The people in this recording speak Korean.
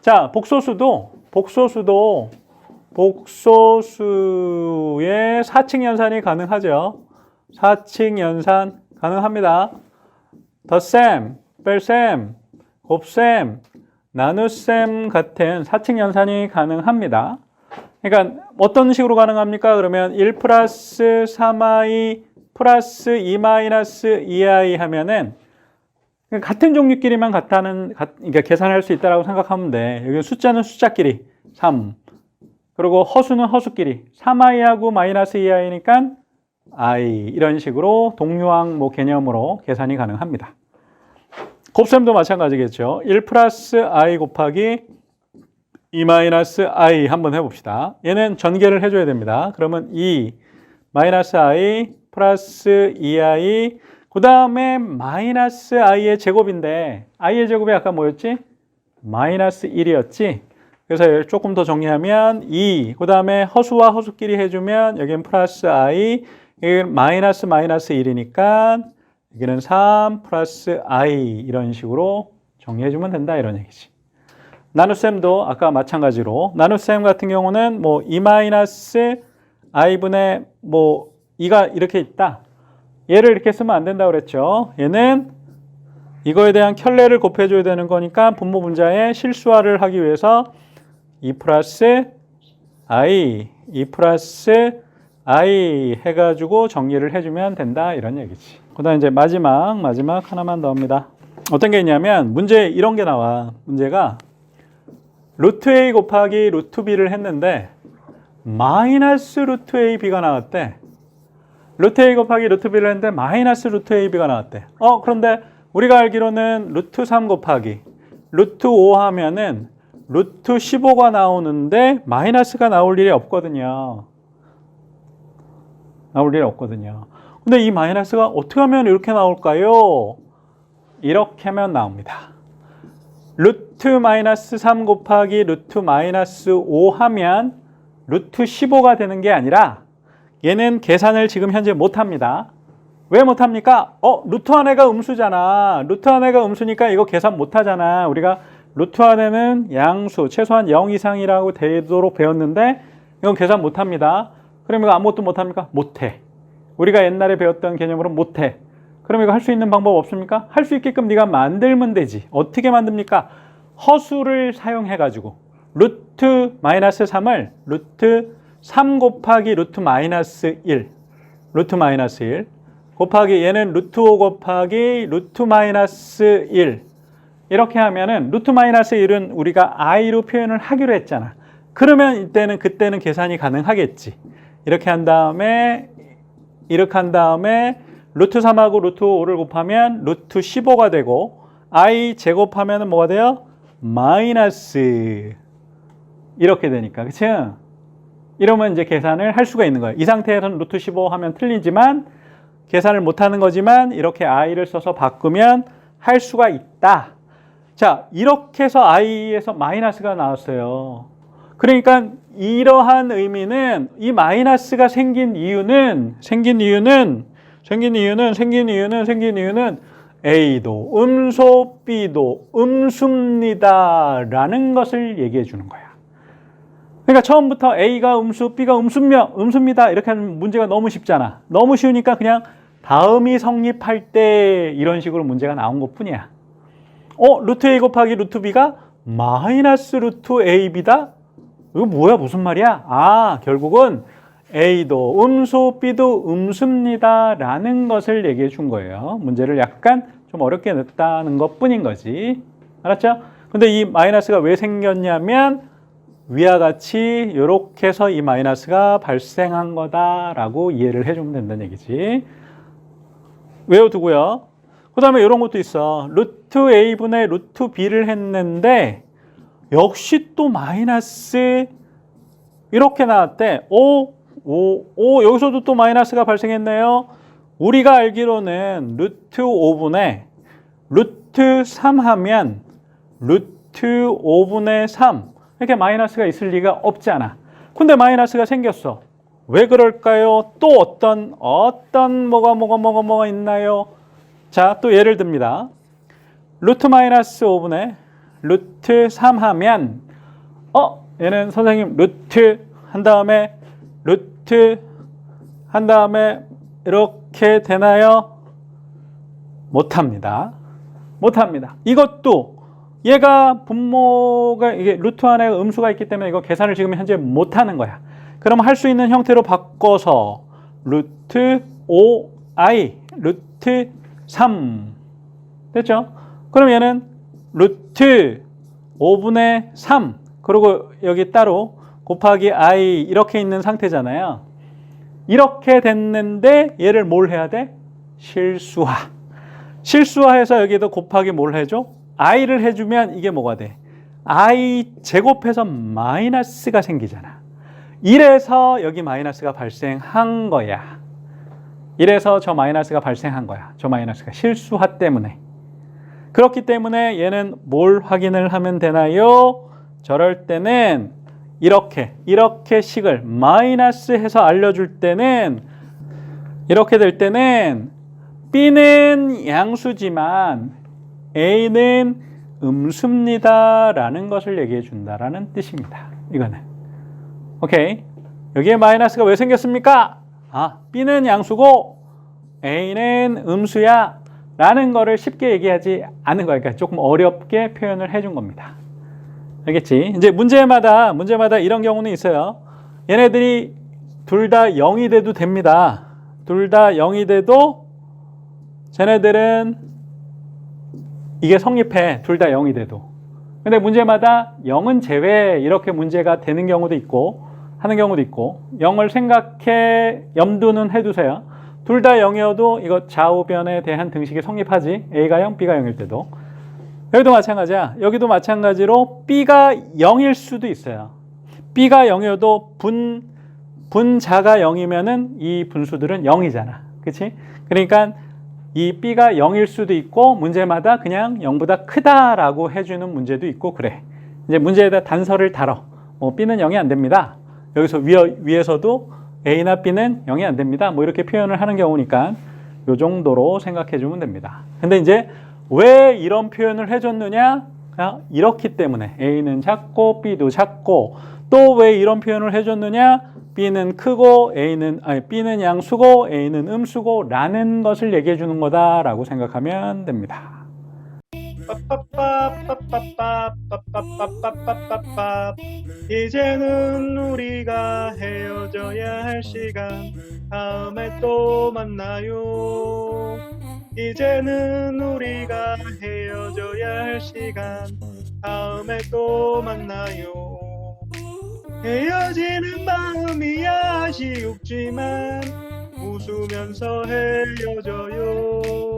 자, 복소수도 복소수도 복소수의 4층 연산이 가능하죠. 4층 연산 가능합니다. 덧셈, 뺄셈, 곱셈, 나눗셈 같은 4층 연산이 가능합니다. 그러니까 어떤 식으로 가능합니까? 그러면 1 플러스 3i 플러스 2 마이너스 2i 하면은 같은 종류끼리만 같다는 같- 그러니까 계산할 수 있다라고 생각하면 돼. 여기 숫자는 숫자끼리 3. 그리고 허수는 허수끼리 3i하고 마이너스 2i니까 i 이런 식으로 동류항 뭐 개념으로 계산이 가능합니다. 곱셈도 마찬가지겠죠. 1 플러스 i 곱하기 2 마이너스 i 한번 해봅시다. 얘는 전개를 해줘야 됩니다. 그러면 2 마이너스 i 플러스 2i 그 다음에 마이너스 i의 제곱인데 i의 제곱이 아까 뭐였지? 마이너스 1이었지? 그래서 조금 더 정리하면 2, 그 다음에 허수와 허수끼리 해주면 여기는 플러스 i, 여기는 마이너스 마이너스 1이니까 여기는 3 플러스 i 이런 식으로 정리해주면 된다 이런 얘기지. 나눗셈도 아까 마찬가지로 나눗셈 같은 경우는 뭐 2 마이너스 i분의 뭐 2가 이렇게 있다. 얘를 이렇게 쓰면 안 된다고 그랬죠. 얘는 이거에 대한 켤레를 곱해줘야 되는 거니까 분모 분자의 실수화를 하기 위해서 2 플러스 i, 2 플러스 i 해가지고 정리를 해주면 된다 이런 얘기지. 그다음 이제 마지막 마지막 하나만 더 합니다. 어떤 게 있냐면 문제 이런 게 나와. 문제가 루트 a 곱하기 루트 b를 했는데 마이너스 루트 a b가 나왔대. 루트 a 곱하기 루트 b를 했는데 마이너스 루트 a b가 나왔대. 어 그런데 우리가 알기로는 루트 3 곱하기 루트 5 하면은 루트 15가 나오는데 마이너스가 나올 일이 없거든요. 나올 일이 없거든요. 근데 이 마이너스가 어떻게 하면 이렇게 나올까요? 이렇게 하면 나옵니다. 루트 마이너스 3 곱하기 루트 마이너스 5 하면 루트 15가 되는 게 아니라 얘는 계산을 지금 현재 못합니다. 왜 못합니까? 어, 루트 안에가 음수잖아. 루트 안에가 음수니까 이거 계산 못하잖아. 우리가 루트 안에는 양수, 최소한 0 이상이라고 되도록 배웠는데 이건 계산 못합니다. 그럼 이거 아무것도 못합니까? 못해. 우리가 옛날에 배웠던 개념으로 못해. 그럼 이거 할 수 있는 방법 없습니까? 할 수 있게끔 네가 만들면 되지. 어떻게 만듭니까? 허수를 사용해가지고 루트 마이너스 3을 루트 3 곱하기 루트 마이너스 1 루트 마이너스 1 곱하기 얘는 루트 5 곱하기 루트 마이너스 1 이렇게 하면은 루트 마이너스 1은 우리가 i로 표현을 하기로 했잖아. 그러면 이때는 그때는 계산이 가능하겠지. 이렇게 한 다음에 이렇게 한 다음에 루트 3하고 루트 5를 곱하면 루트 15가 되고 i 제곱하면 뭐가 돼요? 마이너스 이렇게 되니까 그치? 이러면 이제 계산을 할 수가 있는 거예요. 이 상태에서는 루트 15 하면 틀리지만 계산을 못 하는 거지만 이렇게 i를 써서 바꾸면 할 수가 있다. 자 이렇게 해서 i에서 마이너스가 나왔어요. 그러니까 이러한 의미는 이 마이너스가 생긴 이유는 생긴 이유는 생긴 이유는 생긴 이유는 생긴 이유는 A도 음소 B도 음수입니다라는 것을 얘기해 주는 거야. 그러니까 처음부터 A가 음수, B가 음수며 음수입니다 이렇게 하는 문제가 너무 쉽잖아. 너무 쉬우니까 그냥 다음이 성립할 때 이런 식으로 문제가 나온 것 뿐이야. 어, 루트 A 곱하기 루트 B가 마이너스 루트 AB다? 이거 뭐야 무슨 말이야? 아 결국은 A도 음수 B도 음수입니다 라는 것을 얘기해 준 거예요 문제를 약간 좀 어렵게 냈다는 것 뿐인 거지 알았죠? 근데 이 마이너스가 왜 생겼냐면 위와 같이 이렇게 해서 이 마이너스가 발생한 거다라고 이해를 해주면 된다는 얘기지 외워두고요 그 다음에 이런 것도 있어 루트 A분의 루트 B를 했는데 역시 또 마이너스 이렇게 나왔대. 오, 오, 오, 여기서도 또 마이너스가 발생했네요. 우리가 알기로는 루트 5분의 루트 3 하면 루트 5분의 3 이렇게 마이너스가 있을 리가 없잖아. 근데 마이너스가 생겼어. 왜 그럴까요? 또 어떤 어떤 뭐가 뭐가 뭐가 뭐가 있나요? 자, 또 예를 듭니다. 루트 마이너스 5분의 루트 3 하면 어 얘는 선생님 루트 한 다음에 루트 한 다음에 이렇게 되나요? 못 합니다. 못 합니다. 이것도 얘가 분모가 이게 루트 안에 음수가 있기 때문에 이거 계산을 지금 현재 못 하는 거야. 그럼 할 수 있는 형태로 바꿔서 루트 5i 루트 3 됐죠? 그럼 얘는 루트 5분의 3 그리고 여기 따로 곱하기 i 이렇게 있는 상태잖아요. 이렇게 됐는데 얘를 뭘 해야 돼? 실수화. 실수화해서 여기도 곱하기 뭘 해줘? I를 해주면 이게 뭐가 돼? i 제곱해서 마이너스가 생기잖아. 이래서 여기 마이너스가 발생한 거야. 이래서 저 마이너스가 발생한 거야. 저 마이너스가 실수화 때문에. 그렇기 때문에 얘는 뭘 확인을 하면 되나요? 저럴 때는 이렇게 이렇게 식을 마이너스 해서 알려줄 때는 이렇게 될 때는 B는 양수지만 A는 음수입니다 라는 것을 얘기해 준다라는 뜻입니다. 이거는 오케이 여기에 마이너스가 왜 생겼습니까? 아 B는 양수고 A는 음수야 라는 거를 쉽게 얘기하지 않은 거야. 그러니까 조금 어렵게 표현을 해준 겁니다. 알겠지? 이제 문제마다, 문제마다 이런 경우는 있어요. 얘네들이 둘 다 0이 돼도 됩니다. 둘 다 0이 돼도 쟤네들은 이게 성립해. 둘 다 0이 돼도. 근데 문제마다 0은 제외 이렇게 문제가 되는 경우도 있고 하는 경우도 있고 0을 생각해 염두는 해두세요. 둘 다 0이어도 이거 좌우변에 대한 등식이 성립하지. A가 0, B가 0일 때도. 여기도 마찬가지야. 여기도 마찬가지로 B가 0일 수도 있어요. B가 0이어도 분, 분자가 0이면은 이 분수들은 0이잖아. 그치? 그러니까 이 B가 0일 수도 있고 문제마다 그냥 0보다 크다라고 해주는 문제도 있고 그래. 이제 문제에다 단서를 달어. 뭐 B는 0이 안 됩니다. 여기서 위에, 위에서도 A나 B는 0이 안 됩니다. 뭐 이렇게 표현을 하는 경우니까 요 정도로 생각해 주면 됩니다. 근데 이제 왜 이런 표현을 해줬느냐? 그냥 이렇기 때문에 A는 작고 B도 작고 또 왜 이런 표현을 해줬느냐? B는 크고 A는 아니 B는 양수고 A는 음수고라는 것을 얘기해 주는 거다라고 생각하면 됩니다. 이제는 우리가 헤어져야 할 시간 다음에 또 만나요 이제는 우리가 헤어져야 할 시간 다음에 또 만나요 헤어지는 마음이 아쉬웠지만 웃으면서 헤어져요